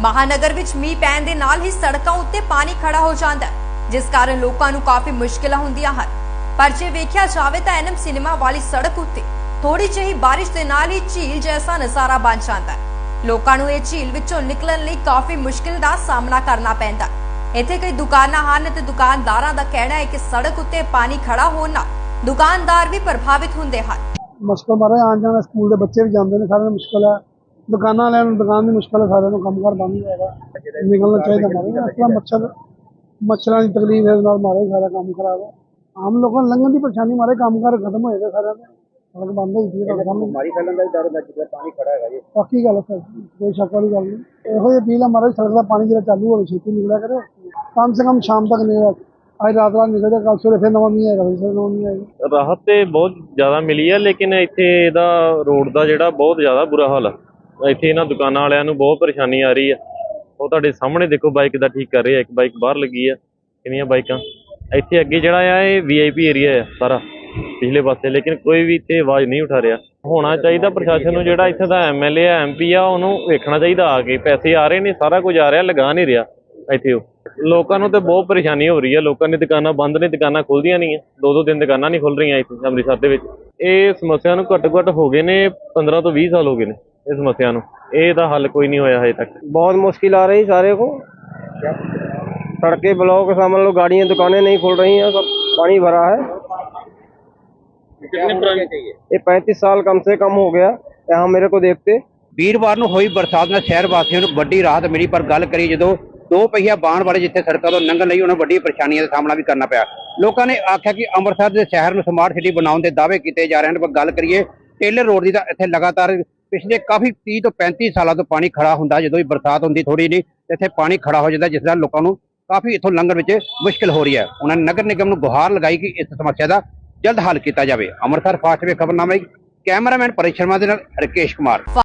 ਮਹਾਨਗਰ ਵਿੱਚ ਮੀਂਹ ਪੈਣ ਦੇ ਨਾਲ ਹੀ ਸੜਕਾਂ ਉੱਤੇ ਪਾਣੀ ਖੜਾ ਹੋ ਜਾਂਦਾ ਹੈ, ਜਿਸ ਕਾਰਨ ਲੋਕਾਂ ਨੂੰ ਕਾਫੀ ਮੁਸ਼ਕਲਾਂ ਹੁੰਦੀਆਂ ਹਨ। ਪਰ ਜੇ ਵੇਖਿਆ ਜਾਵੇ ਤਾਂ ਐਨਐਮ ਸਿਨੇਮਾ ਵਾਲੀ ਸੜਕ ਉੱਤੇ ਥੋੜੀ ਜਿਹੀ ਬਾਰਿਸ਼ ਦੇ ਨਾਲ ਹੀ ਝੀਲ ਜੈਸਾ ਨਜ਼ਾਰਾ ਬਣ ਜਾਂਦਾ ਲੋਕਾਂ ਨੂੰ ਇਹ ਝੀਲ ਵਿੱਚੋਂ ਨਿਕਲਣ ਲਈ ਕਾਫੀ ਮੁਸ਼ਕਿਲ ਦਾ ਸਾਹਮਣਾ ਕਰਨਾ ਪੈਂਦਾ ਹੈ। ਇੱਥੇ ਕਈ ਦੁਕਾਨਾਂ ਹਨ ਤੇ ਦੁਕਾਨਦਾਰਾਂ ਦਾ ਕਹਿਣਾ ਹੈ ਕਿ ਸੜਕ ਉੱਤੇ ਪਾਣੀ ਖੜਾ ਹੋਣ ਨਾਲ ਦੁਕਾਨਦਾਰ ਵੀ ਪ੍ਰਭਾਵਿਤ ਹੁੰਦੇ ਹਨ। ਮੁਸ਼ਕਲ ਮਾਰੇ ਆਉਣ ਜਾਣ ਸਕੂਲ ਦੇ ਬੱਚੇ ਵੀ ਜਾਂਦੇ ਨੇ, ਸਾਰਿਆਂ ਨੂੰ ਮੁਸ਼ਕਲ ਹੈ। ਦੁਕਾਨਾਂ ਵਾਲਿਆਂ ਨੂੰ ਦੁਕਾਨ ਦੀ ਮੁਸ਼ਕਲ ਹੈ ਸਾਰਿਆਂ ਨੂੰ ਕੰਮਕਾਰ ਬੰਦ ਹੀ ਹੈਗਾ। ਨਿਕਲਣਾ ਚਾਹੀਦਾ ਮਾਰੇ ਅਸਲਾ ਮੱਛਰ ਮੱਛਰਾਂ ਦੀ ਤਕਲੀਫ ਦੇ ਨਾਲ ਮਾਰੇ ਸਾਰਾ ਕੰਮ ਖਰਾਬ ਹੈ। ਆਮ ਲੋਕਾਂ ਨੂੰ ਲੰਘਣ ਦੀ ਪਰੇਸ਼ਾਨੀ ਮਾਰੇ ਕੰਮਕਾਰ ਖਤਮ ਹੋਏ ਗਏ ਸਾਰਿਆਂ ਦੇ। ਸੜਕ ਬੰਦ ਹੋਈ ਸੀ ਤੁਹਾਡੇ ਸਾਹਮਣੇ ਬਿਮਾਰੀ ਫੈਲਣ ਦਾ ਵੀ ਡਰ ਹੁੰਦਾ ਜਿੱਦਾਂ ਪਾਣੀ ਖੜਾ ਹੈਗਾ ਜੀ। ਪੱਕੀ ਗੱਲ ਹੈ ਸਰ ਕੋਈ ਸ਼ੱਕ ਵਾਲੀ ਗੱਲ ਨਹੀਂ। ਇਹੋ ਜਿਹੀ ਅਪੀਲ ਹੈ ਮਾਰੇ ਸੜਕ ਦਾ ਪਾਣੀ ਜਿਹੜਾ ਚਾਲੂ ਹੋਵੇ ਛੇਤੀ ਨਿਕਲਿਆ ਕਰੇ। ਕਮ ਸੇ ਕਮ ਸ਼ਾਮ ਤੱਕ ਨਿਕਲਿਆ ਅੱਜ ਰਾਤ ਰਾਤ ਨਿਕਲ ਜਾ ਕੱਲ ਸਵੇਰੇ ਫਿਰ ਨਵਾਂ ਮੀਂਹ ਆਏਗਾ ਫਿਰ ਨਵਾਂ ਮੀਂਹ ਆਏਗਾ। ਰਾਹਤ ਤੇ ਬਹੁਤ ਜ਼ਿਆਦਾ ਮਿਲੀ ਹੈ ਲੇਕਿਨ ਇੱਥੇ ਇਹਦਾ ਰੋਡ ਦਾ ਜਿਹੜਾ ਬਹੁਤ ਜ਼ਿਆਦਾ ਬੁਰਾ ਹਾਲ ਹੈ ਇੱਥੇ ਇਹਨਾਂ ਦੁਕਾਨਾਂ ਵਾਲਿਆਂ ਨੂੰ ਬਹੁਤ ਪਰੇਸ਼ਾਨੀ ਆ ਰਹੀ ਹੈ ਉਹ ਤੁਹਾਡੇ ਸਾਹਮਣੇ ਦੇਖੋ ਬਾਈਕ ਦਾ ਠੀਕ ਕਰ ਰਹੇ ਆ, ਇੱਕ ਬਾਈਕ ਬਾਹਰ ਲੱਗੀ ਆ। ਕਿੰਨੀਆਂ ਬਾਈਕਾਂ ਇੱਥੇ ਅੱਗੇ ਜਿਹੜਾ ਆ, ਇਹ ਵੀਆਈਪੀ ਏਰੀਆ ਆ ਸਾਰਾ, ਪਿਛਲੇ ਪਾਸੇ, ਲੇਕਿਨ ਕੋਈ ਵੀ ਇੱਥੇ ਆਵਾਜ਼ ਨਹੀਂ ਉਠਾ ਰਿਹਾ। ਹੋਣਾ ਚਾਹੀਦਾ ਪ੍ਰਸ਼ਾਸਨ ਨੂੰ ਜਿਹੜਾ ਇੱਥੇ ਦਾ ਐਮਐਲਏ ਆ ਐਮਪੀ ਆ, ਉਹਨੂੰ ਵੇਖਣਾ ਚਾਹੀਦਾ ਆ ਕੇ। ਪੈਸੇ ਆ ਰਹੇ ਨੇ, ਸਾਰਾ ਕੁਝ ਆ ਰਿਹਾ, ਲਗਾ ਨਹੀਂ ਰਿਹਾ ਇੱਥੇ ਉਹ। ਲੋਕਾਂ ਨੂੰ ਤੇ ਬਹੁਤ ਪਰੇਸ਼ਾਨੀ ਹੋ ਰਹੀ ਹੈ ਲੋਕਾਂ ਦੀ ਦੁਕਾਨਾਂ ਬੰਦ ਨੇ, ਦੁਕਾਨਾਂ ਖੁੱਲਦੀਆਂ ਨਹੀਂ ਹੈ ਦੋ ਦੋ ਦਿਨ ਦੁਕਾਨਾਂ ਨਹੀਂ ਖੁੱਲ ਰਹੀਆਂ ਇੱਥੇ ਅੰਮ੍ਰਿਤਸਰ ਦੇ ਵਿੱਚ। ਇਹ ਸਮੱਸਿਆ ਨੂੰ ਘੱਟੋ ਘੱਟ ਹੋ ਗਏ ਨੇ 15 ਤੋਂ 20 ਸਾਲ ਹੋ ਗਏ ਨੇ। ਇਹ ਸਮੱਸਿਆ ਨੂੰ ਇਹ ਦਾ ਹੱਲ ਕੋਈ ਨਹੀਂ ਹੋਇਆ ਹਜੇ ਤੱਕ बहुत मुश्किल आ रही सारे को सड़कें ब्लॉक समझ लो गाड़ियां दुकानें नहीं खुल रही हैं सब पानी भरा है ਕਿੰਨੇ ਪੁਰਾਣੇ चाहिए ये पैंतीस साल कम से कम हो गया यहाँ मेरे को देखते ਵੀਰਵਾਰ ਨੂੰ ਹੋਈ ਬਰਸਾਤ ਨਾਲ ਸ਼ਹਿਰ ਵਾਸੀਆਂ ਨੂੰ ਵੱਡੀ ਰਾਹਤ ਮਿਲੀ ਪਰ ਗੱਲ ਕਰੀ ਜਦੋਂ ਦੋ ਪਹੀਆ ਬਾਣ ਵਾਲੇ ਜਿੱਥੇ ਸੜਕਾਂ ਤੋਂ ਲੰਘਣ ਲਈ ਉਹਨਾਂ ਨੂੰ ਵੱਡੀ ਪਰੇਸ਼ਾਨੀਆਂ ਦਾ ਸਾਹਮਣਾ ਵੀ ਕਰਨਾ ਪਿਆ ਲੋਕਾਂ ਨੇ ਆਖਿਆ ਕਿ ਅੰਮ੍ਰਿਤਸਰ ਦੇ ਸ਼ਹਿਰ ਨੂੰ ਸਮਾਰਟ ਸਿਟੀ ਬਣਾਉਣ ਦੇ ਦਾਅਵੇ ਕੀਤੇ ਜਾ ਰਹੇ ਹਨ ਪਰ ਗੱਲ ਕਰੀਏ ਟੇਲਰ ਰੋਡ ਦੀ ਤਾਂ ਇੱਥੇ ਲਗਾਤਾਰ ਪਿਛਲੇ ਕਾਫੀ 30 ਤੋਂ 35 ਸਾਲਾਂ ਤੋਂ ਪਾਣੀ ਖੜਾ ਹੁੰਦਾ, ਜਦੋਂ ਵੀ ਬਰਸਾਤ ਹੁੰਦੀ ਥੋੜੀ ਜਿਹੀ ਇੱਥੇ ਪਾਣੀ ਖੜਾ ਹੋ ਜਾਂਦਾ, ਜਿਸ ਨਾਲ ਲੋਕਾਂ ਨੂੰ ਕਾਫੀ ਇੱਥੋਂ ਲੰਘਣ ਵਿੱਚ ਮੁਸ਼ਕਲ ਹੋ ਰਹੀ ਹੈ। ਉਹਨਾਂ ਨੇ ਨਗਰ ਨਿਗਮ ਨੂੰ ਗੁਹਾਰ ਲਗਾਈ ਕਿ ਇਸ ਸਮੱਸਿਆ ਦਾ ਜਲਦ ਹੱਲ ਕੀਤਾ ਜਾਵੇ। ਅੰਮ੍ਰਿਤਸਰ ਫਾਸਟ ਵੇ ਖਬਰਨਾਮਾ ਕੈਮਰਾਮੈਨ ਪਰੇਸ਼ ਸ਼ਰਮਾ ਦੇ ਨਾਲ ਰਕੇਸ਼ ਕੁਮਾਰ।